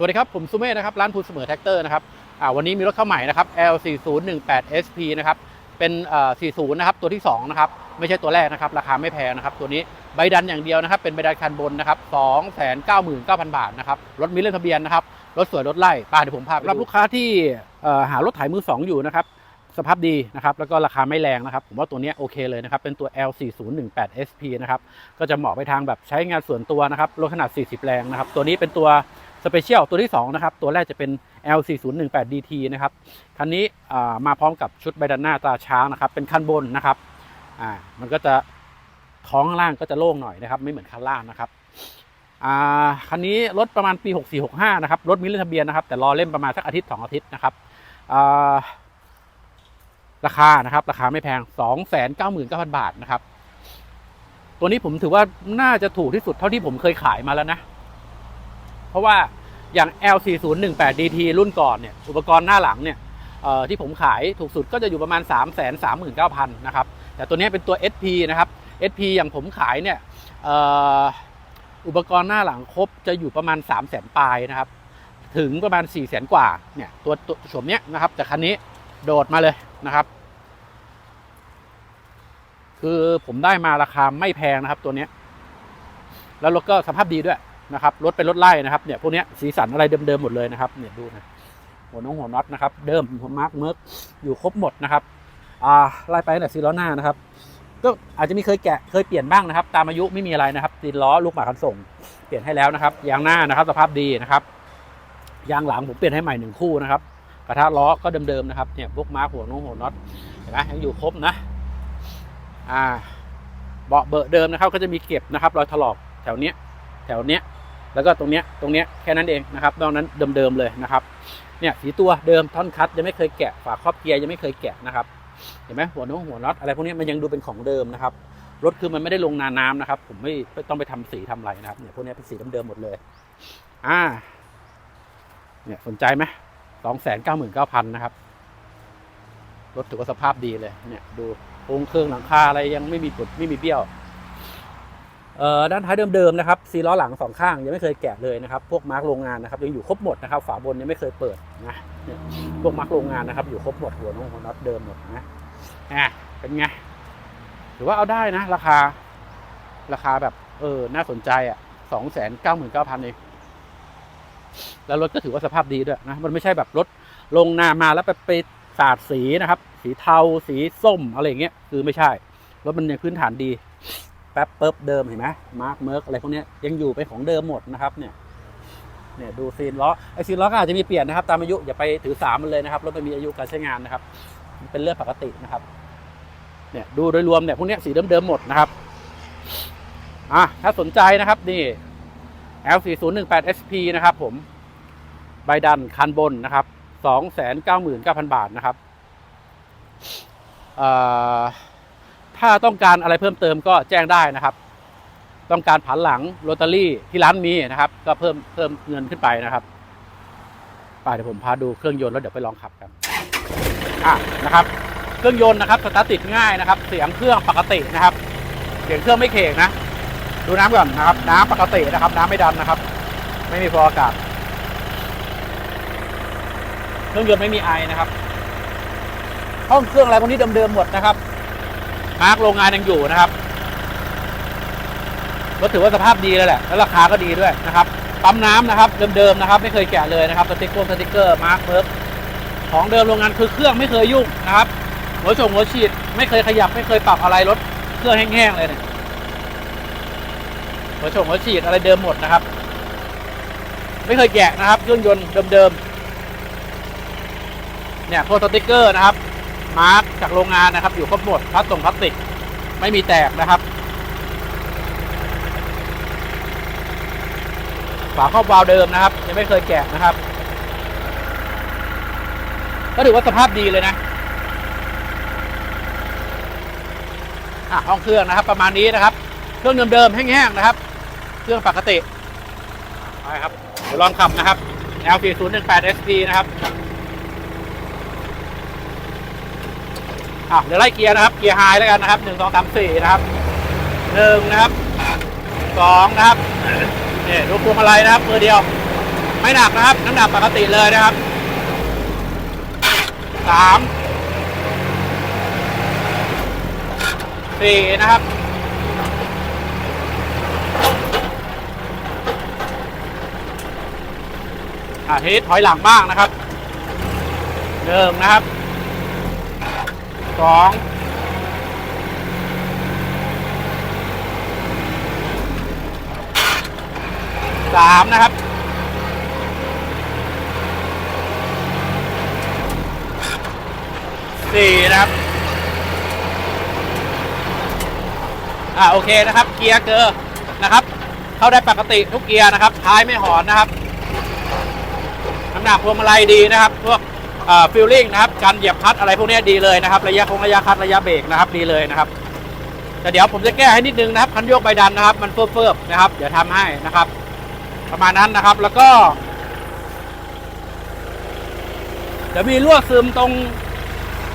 สวัสดีครับ ผมสุเมธนะครับ ร้านพูนเสมอแท็กเตอร์นะครับวันนี้มีรถเข้าใหม่นะครับ L4018SP นะครับ เป็นเอ่อ40 นะครับ ตัวที่ 2 นะครับ ไม่ใช่ตัวแรกนะครับ ราคาไม่แพงนะครับ ตัวนี้ใบดันอย่างเดียวนะครับ เป็นใบดันคันบนนะครับ 299,000 บาทนะครับ รถมีเลขทะเบียนนะครับ รถสวยรถไล่ป้าเดี๋ยวผมพาไปรับลูกค้าที่หารถไถมือ 2 อยู่นะครับ สภาพดีนะครับ แล้วก็ราคาไม่แรงนะครับ ผมว่าตัวนี้โอเคเลยนะครับ เป็นตัว L4018SP นะครับ ก็จะเหมาะไปทางแบบใช้งานส่วนตัวนะครับ รถขนาด 40 แรงนะครับ ตัวนี้เป็นตัว สเปเชียลตัวที่ 2 นะครับ ตัวแรกจะเป็น L4018DT นะครับ คันนี้มาพร้อมกับชุดใบดันหน้าตาช้างนะครับ เป็นคันบนนะครับอ่ามันก็จะท้องข้างล่างก็จะโล่งหน่อยนะครับ ไม่เหมือนคันล่างนะครับอ่าคันนี้รถประมาณปี 6465 นะครับ รถมีเลขทะเบียนนะครับ แต่รอเล่มประมาณสักอาทิตย์ 2 อาทิตย์นะครับอ่าราคานะครับ ราคาไม่แพง 299,000 บาทนะครับ ตัวนี้ผมถือว่าน่าจะถูกที่สุดเท่าที่ผมเคยขายมาแล้วนะ เพราะว่าอย่าง L4018DT รุ่นก่อนเนี่ยอุปกรณ์หน้าหลังเนี่ยที่ผมขายถูกสุดก็จะอยู่ประมาณ 3 3 9 0 0 0นะครับแต่ตัวนี้เป็นตัว SP นะครับ SP อย่างผมขายเนี่ยอ,อุปกรณ์หน้าหลังครบจะอยู่ประมาณ 3 0 0 0 0 0ปลายนะครับถึงประมาณ 4 0 0 0 0 0 กว่าเนี่ยตัวตัวโฉมเนี้ยนะครับแต่คันนี้โดดมาเลยนะครับ คือผมได้มาราคาไม่แพงนะครับตัวนี้ แล้วรถก็สภาพดีด้วย นะครับรถเป็นรถไล่นะครับเนี่ยพวกนี้สีสันอะไรเดิมๆหมดเลยนะครับเนี่ยดูนะหัวน้องหัวน็อตนะครับเดิมหัวมาร์กเมิร์กอยู่ครบหมดนะครับอ่าไล่ไปแต่ซีล้อหน้านะครับ ก็อาจจะมีเคยแกะเคยเปลี่ยนบ้างนะครับ ตามอายุไม่มีอะไรนะครับตีนล้อลูกหมาคันส่ง เปลี่ยนให้แล้วนะครับยางหน้านะครับ สภาพดีนะครับยางหลังผมเปลี่ยนให้ใหม่หนึ่งคู่นะครับกระทะล้อก็เดิมๆนะครับเนี่ยพวกมาร์กหัวน้องหัวน็อตเห็นไหมยังอยู่ครบนะอ่าเบาะเบอะเดิมนะครับ ก็จะมีเก็บนะครับรอยถลอกแถวเนี้ยแถวเนี้ย แล้วก็ตรงเนี้ยตรงเนี้ยแค่นั้นเองนะครับนอกนั้นเดิมๆเลยนะครับเนี่ยสีตัวเดิมท่อนคัดยังไม่เคยแกะฝาครอบเกียร์ยังไม่เคยแกะนะครับเห็นไหมหัวน้องหัวน็อตอะไรพวกนี้มันยังดูเป็นของเดิมนะครับรถคือมันไม่ได้ลงนาน้ำนะครับ ผมไม่ต้องไปทำสีทำอะไรนะครับเนี่ยพวกนี้เป็นสีเดิมๆหมดเลยอ่าเนี่ยสนใจไหมสองแสนเก้าหมื่นเก้าพันนะครับรถถือว่าสภาพดีเลยเนี่ยดูโครงเครื่องหลังคาอะไรยังไม่มีปุดไม่มีเบี้ยว ด้านท้ายเดิมๆนะครับซีล้อหลังสองข้างยังไม่เคยแกะเลยนะครับพวกมาร์กโรงงานนะครับยังอยู่ครบหมดนะครับฝาบนยังไม่เคยเปิดนะพวกมาร์กโรงงานนะครับอยู่ครบหมดหัวน้องหัวน็อตเดิมหมดนะอะเป็นไงถือว่าเอาได้นะ ราคาราคาแบบเออน่าสนใจอะสองแสนเก้าหมื่นเก้าพันเองแล้วรถก็ถือว่าสภาพดีด้วยนะมันไม่ใช่แบบรถลงนามาแล้วไปไปสาดสีนะครับ สีเทาสีส้มอะไรอย่างเงี้ยคือไม่ใช่รถมันยังพื้นฐานดี แป๊บเปิบเดิมเห็นไหมมาร์กเมิร์กอะไรพวกนี้ยังอยู่เป็นของเดิมหมดนะครับเนี่ยเนี่ยดูซีนล้อไอซีนล้อก็อาจจะมีเปลี่ยนนะครับ ตามอายุอย่าไปถือสามมันเลยนะครับรถมันมีอายุการใช้งานนะครับ เป็นเรื่องปกตินะครับเนี่ยดูโดยรวมเนี่ยพวกนี้สีเดิมๆหมดนะครับอะถ้าสนใจนะครับนี่ L4018SP นะครับผมใบดันคันบนนะครับ 299,000 บาทนะครับเอ่อ ถ้าต้องการอะไรเพิ่มเติมก็แจ้งได้นะครับ ต้องการผันหลังโรตารี่ที่ร้านมีนะครับ ก็เพิ่มเพิ่มเงินขึ้นไปนะครับไปเดี๋ยวผมพาดูเครื่องยนต์แล้วเดี๋ยวไปลองขับกันอะนะครับ เครื่องยนต์นะครับสตาร์ทติดง่ายนะครับ เสียงเครื่องปกตินะครับ เสียงเครื่องไม่เขกนะ ดูน้ำก่อนนะครับ น้ำปกตินะครับ น้ำไม่ดันนะครับ ไม่มีฟองอากาศเครื่องยนต์ไม่มีไอนะครับห้องเครื่องอะไรพวกนี้เดิมๆหมดนะครับ มาร์กโรงงานยังอยู่นะครับก็ถือว่าสภาพดีเลยแหละ แล้วราคาก็ดีด้วยนะครับ ปั๊มน้ำนะครับ เดิมๆนะครับ ไม่เคยแกะเลยนะครับ สติ๊กเกอร์สติ๊กเกอร์มาร์กเบิร์กของเดิมโรงงานคือเครื่องไม่เคยยุ่งนะครับหัวชงหัวฉีด ไม่เคยขยับไม่เคยปรับอะไรรถเครื่องแห้งๆเลยเนี่ยหัวชงหัวฉีดอะไรเดิมหมดนะครับ ไม่เคยแกะนะครับเครื่องยนต์เดิมๆเนี่ยพวกสติ๊กเกอร์นะครับ มาร์กจากโรงงานนะครับ อยู่ครบหมดพลาสตงพลาสติก ไม่มีแตกนะครับ ฝาครอบวาล์วเดิมนะครับ ยังไม่เคยแกะนะครับ ก็ถือว่าสภาพดีเลยนะอะห้องเครื่องนะครับ ประมาณนี้นะครับ เครื่องเดิมๆแห้งๆนะครับ เครื่องปกติไปครับเดี๋ยวลองขับนะครับ L4018SP นะครับ อะเดี๋ยวไล่เกียร์นะครับ เกียร์ไฮแล้วกันนะครับหนึ่งสองสามสี่นะครับหนึ่งนะครับสองนะครับเนี่ยดูพวงมาลัยนะครับมือเดียว ไม่หนักนะครับ น้ำหนักปกติเลยนะครับสามสี่นะครับอ่าทีถอยหลังบ้างนะครับหนึ่งนะครับ สองสามนะครับสี่นะครับ อ่าโอเคนะครับ เกียร์เกอร์นะครับ เข้าได้ปกติทุกเกียร์นะครับ ท้ายไม่หอนนะครับ น้ำหนักพวงมาลัยดีนะครับ พวก ฟิลลิ่งนะครับการเหยียบคัดอะไรพวกนี้ดีเลยนะครับระยะคงระยะคัดระยะเบรกนะครับดีเลยนะครับแต่เดี๋ยวผมจะแก้ให้นิดนึงนะครับคันโยกใบดันนะครับ มันเฟิบๆนะครับ เดี๋ยวทำให้นะครับ ประมาณนั้นนะครับแล้วก็เดี๋ยวมีรั่วซึมตรง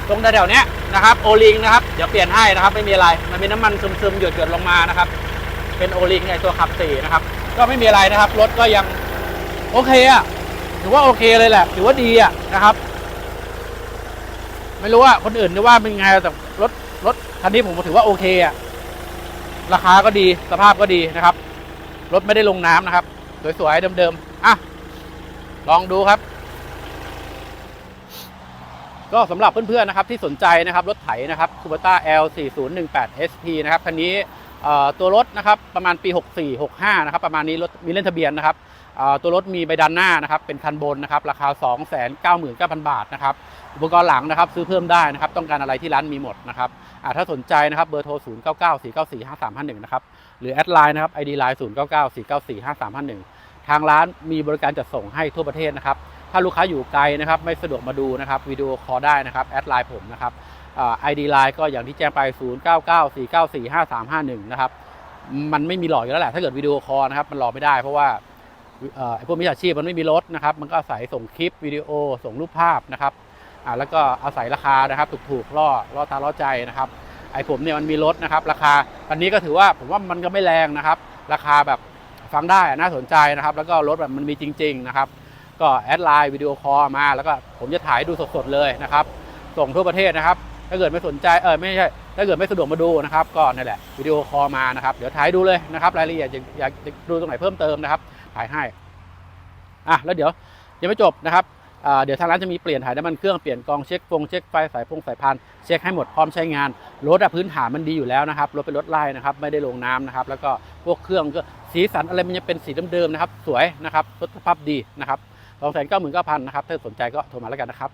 ตรงแถวๆเนี้ยนะครับโอลิงนะครับเดี๋ยวเปลี่ยนให้นะครับ ไม่มีอะไรมันมีน้ำมันซึมๆหยดๆลงมานะครับ เป็นโอลิงในตัวขับสี่นะครับ ก็ไม่มีอะไรนะครับรถก็ยังโอเคอะถือว่าโอเคเลยแหละถือว่าดีอะนะครับ ไม่รู้ว่าคนอื่นจะว่าเป็นไงแต่รถรถคันนี้ผมถือว่าโอเคอะราคาก็ดีสภาพก็ดีนะครับ รถไม่ได้ลงน้ำนะครับ สวยๆเดิมๆอะลองดูครับ ก็สำหรับเพื่อนๆนะครับที่สนใจนะครับรถไถนะครับ Kubota L 4 0 1 8 SP นะครับคันนี้ตัวรถนะครับประมาณปี 64 65 นะครับ ประมาณนี้รถมีเล่นทะเบียนนะครับ ตัวรถมีใบดันหน้านะครับเป็นคันบนนะครับราคา 299,000 บาทนะครับอุปกรณ์หลังนะครับซื้อเพิ่มได้นะครับต้องการอะไรที่ร้านมีหมดนะครับถ้าสนใจนะครับเบอร์โทร 0 9 9 4 9 4 5 3 5 1 นะครับหรือแอดไลน์นะครับ ID ไลน์0 9 9 4 9 4 5 3 5 1 ทางร้านมีบริการจัดส่งให้ทั่วประเทศนะครับถ้าลูกค้าอยู่ไกลนะครับไม่สะดวกมาดูนะครับวิดีโอคอลได้นะครับแอดไลน์ผมนะครับไอดีไลน์ก็อย่างที่แจ้งไป 0 9 9 4 9 4 5 3 5 1 นะครับ มันไม่มีหลอกอยู่แล้วแหละ ถ้าเกิดวิดีโอคอลนะครับ มันหลอกไม่ได้เพราะว่า ไอ้พวกมิจฉาชีพมันไม่มีรถนะครับ มันก็อาศัยส่งคลิปวิดีโอส่งรูปภาพนะครับอ่าแล้วก็อาศัยราคานะครับ ถูกๆล่อล่อตาล่อใจนะครับ ไอ้ผมเนี่ยมันมีรถนะครับ ราคาอันนี้ก็ถือว่าผมว่ามันก็ไม่แรงนะครับ ราคาแบบฟังได้น่าสนใจนะครับ แล้วก็รถแบบมันมีจริง ๆนะครับ ก็แอดไลน์วิดีโอคอลมา แล้วก็ผมจะถ่ายดูสดๆเลยนะครับ ส่งทั่วประเทศนะครับ ถ้าเกิดไม่สนใจเออไม่ใช่ถ้าเกิดไม่สะดวกมาดูนะครับ ก็นั่นแหละวิดีโอคอลมานะครับ เดี๋ยวถ่ายดูเลยนะครับ รายละเอียดอยากอยากดูตรงไหนเพิ่มเติมนะครับ ขายให้อะแล้วเดี๋ยวยังไม่จบนะครับเดี๋ยวทางร้านจะมีเปลี่ยนถ่ายน้ำมันเครื่องเปลี่ยนกองเช็คฟงเช็คไฟสายพงสายพานเช็คให้หมดพร้อมใช้งานรถอะพื้นฐานมันดีอยู่แล้วนะครับรถเป็นรถไล่นะครับไม่ได้ลงน้ำนะครับแล้วก็พวกเครื่องก็สีสันอะไรมันจะเป็นสีเดิมๆนะครับสวยนะครับรถสภาพดีนะครับสองแสนเก้าหมื่นเก้าพันนะครับถ้าสนใจก็โทรมาแล้วกันนะครับ